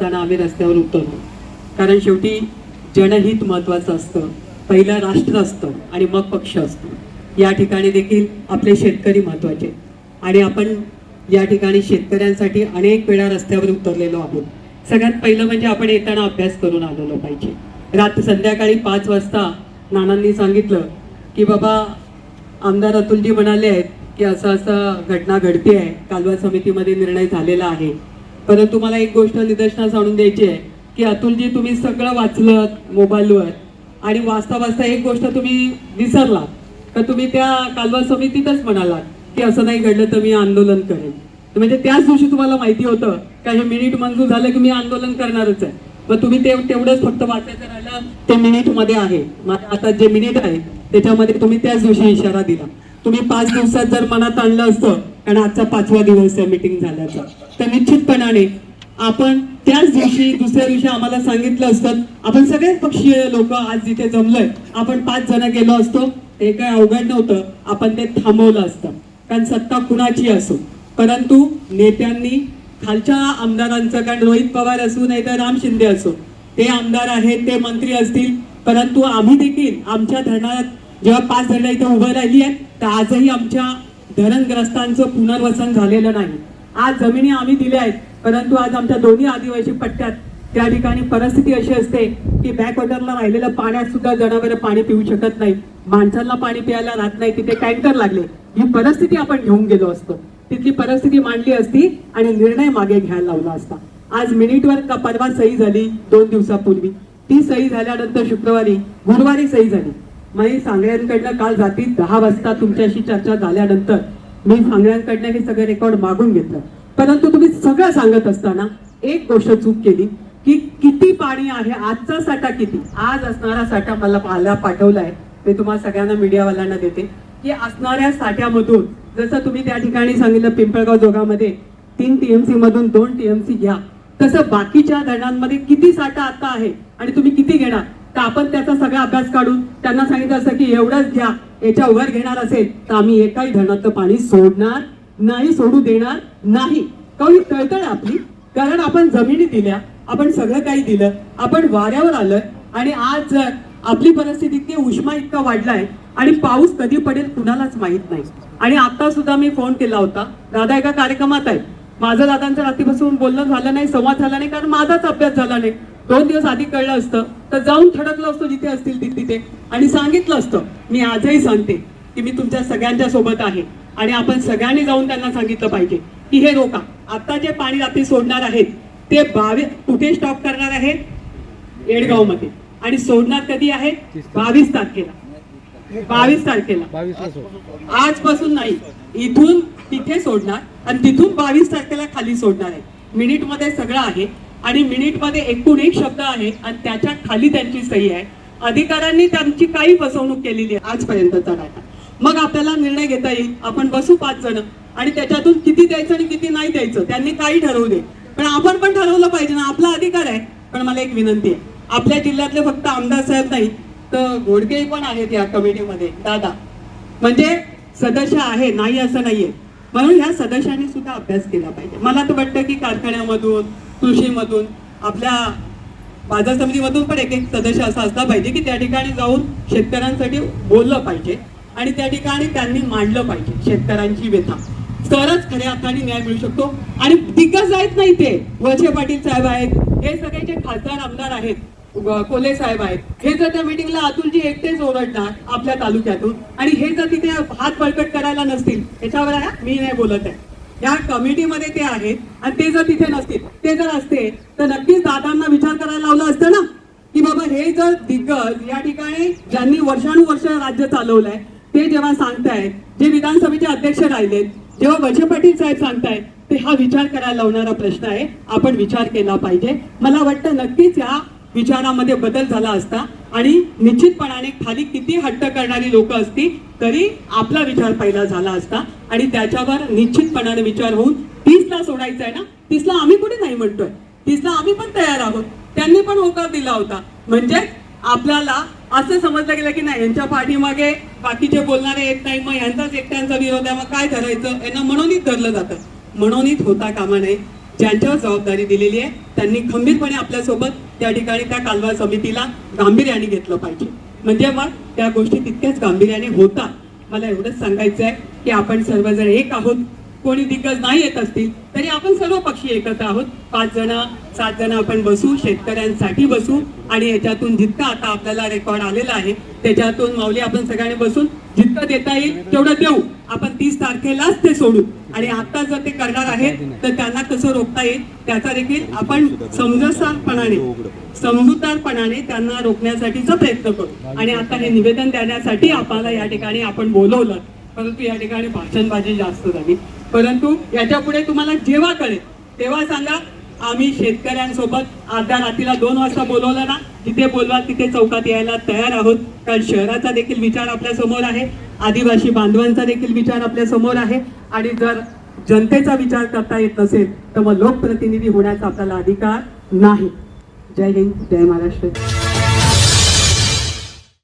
असताना आम्ही रस्त्यावर उतरलो. कारण शेवटी जनहित महत्वाचं असतं. पहिलं राष्ट्र असतं आणि मग पक्ष असतो. या ठिकाणी देखील आपले शेतकरी महत्त्वाचे आणि आपण या ठिकाणी शेतकऱ्यांसाठी अनेक वेळा रस्त्यावर उतरलेलो आहोत. सगळ्यात पहिलं म्हणजे आपण येताना अभ्यास करून आलेलो पाहिजे. रात संध्याकाळी पाच वाजता नानांनी सांगितलं की बाबा आमदार अतुलजी म्हणाले आहेत की असं असं घटना घडते आहे कालवा समितीमध्ये निर्णय झालेला आहे. परंतु मला एक गोष्ट निदर्शनास आणून द्यायची आहे की अतुलजी तुम्ही सगळं वाचलं मोबाईलवर आणि वाचता वाचता एक गोष्ट तुम्ही विसरला तर तुम्ही त्या कालवा समितीतच म्हणालात की असं नाही घडलं तर मी आंदोलन करेन. म्हणजे त्याच दिवशी तुम्हाला माहिती होतं का हे मिनिट मंजूर झालं की मी आंदोलन करणारच आहे. मग तुम्ही ते तेवढंच फक्त वाचायचं राहिलं ते मिनिटमध्ये आहे. माझ्या आता जे मिनिट आहे त्याच्यामध्ये तुम्ही त्याच दिवशी इशारा दिला. तुम्ही पाच दिवसात जर मनात आणलं असतं कारण आजचा पाचवा दिवस आहे मिटिंग झाल्याचा. तर निश्चितपणाने आपण त्याच दिवशी दुसऱ्या दिवशी आम्हाला सांगितलं असतं आपण सगळेच पक्षीय लोक आज जिथे जमलोय आपण पाच जण गेलो असतो हे काय अवघड नव्हतं आपण ते थांबवलं असतं. कारण सत्ता कुणाची असो. परंतु नेत्यांनी खालच्या आमदारांचं कारण रोहित पवार असू नाही तर राम शिंदे असो ते आमदार आहेत ते मंत्री असतील. परंतु आम्ही देखील आमच्या धरणात जेव्हा पाच धरणं इथं उभं राहिली आहेत तर आजही आमच्या धरणग्रस्तांचं पुनर्वसन झालेलं नाही. आज जमिनी आम्ही दिल्या आहेत परंतु आज आमच्या दोन्ही आदिवासी पट्ट्यात त्या ठिकाणी परिस्थिती अशी असते की बॅकवॉटरला राहिलेल्या पाण्यात सुद्धा जनावरं पाणी पिऊ शकत नाही. माणसांना पाणी प्यायला राहत नाही तिथे टँकर लागले. ही परिस्थिती आपण घेऊन गेलो असतो. तिथली परिस्थिती मांडली असती आणि निर्णय मागे घ्यायला लावला असता. आज मिनिटवर का परवा सही झाली दोन दिवसापूर्वी. ती सही झाल्यानंतर शुक्रवारी गुरुवारी सही झाली. मी सांगळ्यांकडनं काल रात्री दहा वाजता तुमच्याशी चर्चा झाल्यानंतर मी सांगड्यांकडनं हे सगळं रेकॉर्ड मागून घेतलं. परंतु तुम्ही सगळं सांगत असताना एक गोष्ट चूक केली की किती पाणी आहे आजचा साठा किती? आज असणारा साठा मला पाहायला पाठवलाय. ते तुम्हाला सगळ्यांना मीडियावाल्यांना देते की असणाऱ्या साठ्यामधून जसं तुम्ही त्या ठिकाणी सांगितलं पिंपळगाव जोगामध्ये तीन टीएमसी मधून दोन टीएमसी घ्या. तसं बाकीच्या धरणांमध्ये किती साठा आता आहे आणि तुम्ही किती घेणार? तर आपण त्याचा सगळा अभ्यास काढून त्यांना सांगितलं असं की एवढंच घ्या याच्या वर घेणार असेल तर आम्ही एकाही धरणातलं पाणी सोडणार नाही सोडू देणार नाही. काही तळतळ आपली कारण आपण जमिनी दिल्या आपण सगळं काही दिलं आपण वाऱ्यावर आलोय आणि आज जर आपली परिस्थिती इतकी उष्मा इतका वाढलाय आणि पाऊस कधी पडेल कुणालाच माहीत नाही. आणि आता सुद्धा मी फोन केला होता दादा एका कार्यक्रमात आहे. माझं दादांचं रात्रीपासून बोलणं झालं नाही संवाद झाला नाही कारण माझाच अभ्यास झाला नाही. दोन दिवस आधी कळलं असतं तर जाऊन थडकलं असतो जिथे असतील तिथे आणि सांगितलं असतं मी आजही सांगते की मी तुमच्या सगळ्यांच्या सोबत आहे. आणि आपण सगळ्यांनी जाऊन त्यांना सांगितलं पाहिजे की हे रोका आता जे पाणी रात्री सोडणार आहेत ते बावीस कुठे स्टॉप करणार आहेत? येडगावमध्ये आणि सोडणार कधी आहे बावीस तारखेला. बावीस तारखेला. आजपासून नाही इथून तिथे सोडणार. आणि तिथून बावीस तारखेला खाली सोडणार आहे. मिनिटमध्ये सगळं आहे. आणि मिनिटमध्ये एकूण एक शब्द आहे आणि त्याच्याखाली त्यांची सही आहे. अधिकाऱ्यांनी त्यांची काही फसवणूक केलेली आहे आजपर्यंतचा डाटा मग आपल्याला निर्णय घेता येईल. आपण बसू पाच जण आणि त्याच्यातून किती द्यायचं आणि किती नाही द्यायचं त्यांनी काही ठरवू दे पण आपण पण ठरवलं पाहिजे ना. आपला अधिकार आहे. पण मला एक विनंती आहे. आपल्या जिल्ह्यातले फक्त आमदार साहेब नाही तर घोडके पण आहेत या कमिटीमध्ये. दादा म्हणजे सदस्य आहे नाही असं नाहीये. म्हणून ह्या सदस्यांनी सुद्धा अभ्यास केला पाहिजे. मला तर वाटतं की कारखान्यामधून कृषीमधून आपल्या बाजार समितीमधून पण एक एक सदस्य असा असला पाहिजे की त्या ठिकाणी जाऊन शेतकऱ्यांसाठी बोललं पाहिजे आणि त्या ठिकाणी त्यांनी मांडलं पाहिजे शेतकऱ्यांची व्यथा. तरच खऱ्या अर्थाने न्याय मिळू शकतो. आणि दिग्गज आहेत नाही ते वळसे पाटील साहेब आहेत हे सगळे जे खासदार आमदार आहेत कोले साहेब आहेत हे जर त्या मिटिंगला अतुलजी एकटेच ओरडणार आपल्या तालुक्यातून आणि हे जर तिथे हात बळकट करायला नसतील याच्यावर मी नाही बोलत आहे. या कमिटीमध्ये ते आहेत आणि ते जर तिथे नसतील ते जर असते तर नक्कीच दादांना विचार करायला लावलं असतं ना? की बाबा हे जर दिग्गज या ठिकाणी ज्यांनी वर्षानुवर्ष राज्य चालवलंय ते जेव्हा सांगतायत जे विधानसभेचे अध्यक्ष राहिलेत जेव्हा वळसे पाटील साहेब सांगतायत ते हा विचार करायला लावणारा प्रश्न आहे. आपण विचार केला पाहिजे. मला वाटतं नक्कीच या विचारामध्ये बदल झाला असता आणि निश्चितपणाने खाली किती हट्ट करणारी लोक असती तरी आपला विचार पहिला झाला असता. आणि त्याच्यावर निश्चितपणाने विचार होऊन तीसला सोडायचा आहे ना? तीसला आम्ही कुठे नाही म्हणतोय. तीसला आम्ही पण तयार आहोत. त्यांनी पण होकार दिला होता. म्हणजे आपल्याला असं समजलं गेलं की नाही यांच्या पाठीमागे बाकीचे बोलणारे येत नाही मग यांचाच एकट्यांचा विरोध आहे मग काय धरायचं? यांना मनोनीत धरलं जातं. म्हणूनच होता कामा नये. ज्यांच्यावर जबाबदारी दिलेली आहे त्यांनी खंबीरपणे आपल्यासोबत त्या ठिकाणी त्या कालवा समितीला गांभीर्याने घेतलं पाहिजे. म्हणजे मग त्या गोष्टी तितक्याच गांभीर्याने होतात. मला एवढंच सांगायचं आहे की आपण सर्वजण एक आहोत. कोणी दिग्गज नाही येत असतील तरी आपण सर्व पक्षी एकत्र आहोत. पाच जण सात जण आपण बसू शेतकऱ्यांसाठी बसू. आणि याच्यातून जितकं आता आपल्याला रेकॉर्ड आलेला आहे त्याच्यातून माऊली आपण सगळ्यांनी बसून जितकं देता येईल तेवढं देऊ. आपण तीस तारखेलाच ते सोडू. आणि आता जर ते करणार आहेत तर त्यांना कसं रोखता येईल त्याचा देखील आपण समजसारपणाने समजूतारपणाने त्यांना रोखण्यासाठीचा प्रयत्न करू. आणि आता हे निवेदन देण्यासाठी आपल्याला या ठिकाणी आपण बोलवलं. परंतु या ठिकाणी भाषणबाजी जास्त झाली. परंतु याच्यापुढे तुम्हाला जेव्हा कळेल तेव्हा सांगा आम्ही शेतकऱ्यांसोबत अर्ध्या रात्रीला दोन वाजता बोलवलं ना तिथे बोलवा तिथे चौकात यायला तयार आहोत. कारण शहराचा देखील विचार आपल्यासमोर आहे आदिवासी बांधवांचा देखील विचार आपल्यासमोर आहे. आणि जर जनतेचा विचार करता येत नसेल तर मग लोकप्रतिनिधी होण्याचा आपल्याला अधिकार नाही. जय हिंद जय महाराष्ट्र.